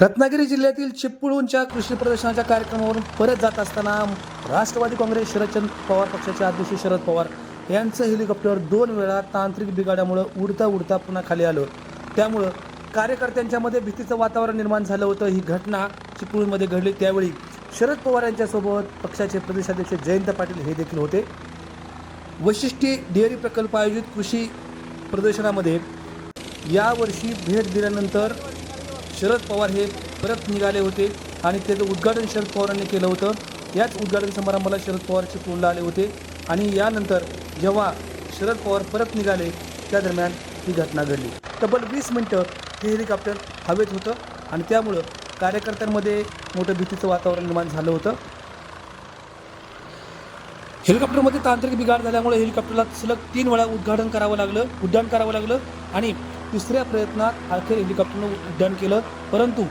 रत्नागिरी जिल्ह्यातील चिपळूणच्या कृषी प्रदर्शनाच्या कार्यक्रमावरून परत जात असताना राष्ट्रवादी काँग्रेस शरदचंद पवार पक्षाचे अध्यक्ष शरद पवार यांचं हेलिकॉप्टर दोन वेळा तांत्रिक बिघाड्यामुळं उडता उडता पुन्हा खाली आलं. त्यामुळं कार्यकर्त्यांच्यामध्ये भीतीचं वातावरण निर्माण झालं होतं. ही घटना चिपळूणमध्ये घडली. त्यावेळी शरद पवार यांच्यासोबत पक्षाचे प्रदेशाध्यक्ष जयंत पाटील हे देखील होते. वैशिष्ट्ये डेअरी प्रकल्प आयोजित कृषी प्रदर्शनामध्ये यावर्षी भेट दिल्यानंतर शरद पवार हे परत निघाले होते आणि त्याचं उद्घाटन शरद पवारांनी केलं होतं. याच उद्घाटन समारंभाला शरद पवार चिपळूणला आले होते आणि यानंतर जेव्हा शरद पवार परत निघाले त्या दरम्यान ही घटना घडली. तब्बल वीस मिनटं हे हेलिकॉप्टर हवेत होतं आणि त्यामुळं कार्यकर्त्यांमध्ये मोठं भीतीचं वातावरण निर्माण झालं होतं. हेलिकॉप्टरमध्ये तांत्रिक बिघाड झाल्यामुळे हेलिकॉप्टरला सलग तीन वेळा उद्घाटन करावं लागलं उड्डाण करावं लागलं आणि तिसऱ्या प्रयत्नात अखेर हेलिकॉप्टरनं उड्डाण केलं परंतु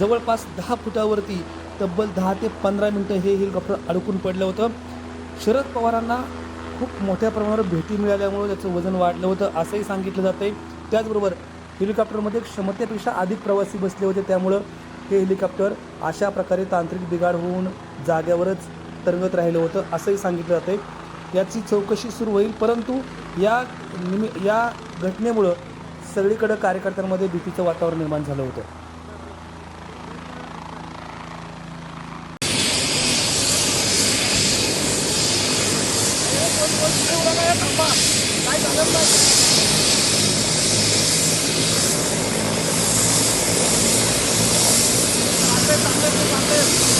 जवळपास दहा फुटावरती तब्बल दहा ते पंधरा मिनटं हे हेलिकॉप्टर अडकून पडलं होतं. शरद पवारांना खूप मोठ्या प्रमाणावर भेटी मिळाल्यामुळं त्याचं वजन वाढलं होतं असंही सांगितलं जातं आहे त्याचबरोबर हेलिकॉप्टरमध्ये क्षमतेपेक्षा अधिक प्रवासी बसले होते त्यामुळं हे हेलिकॉप्टर अशा प्रकारे तांत्रिक बिघाड होऊन जाग्यावरच तरंगत राहिलं होतं असंही सांगितलं जातं आहे याची चौकशी सुरू होईल परंतु या निमि या घटनेमुळं सगळीकडं कार्यकर्त्यांमध्ये भीतीचं वातावरण निर्माण झालं होतं Thank you.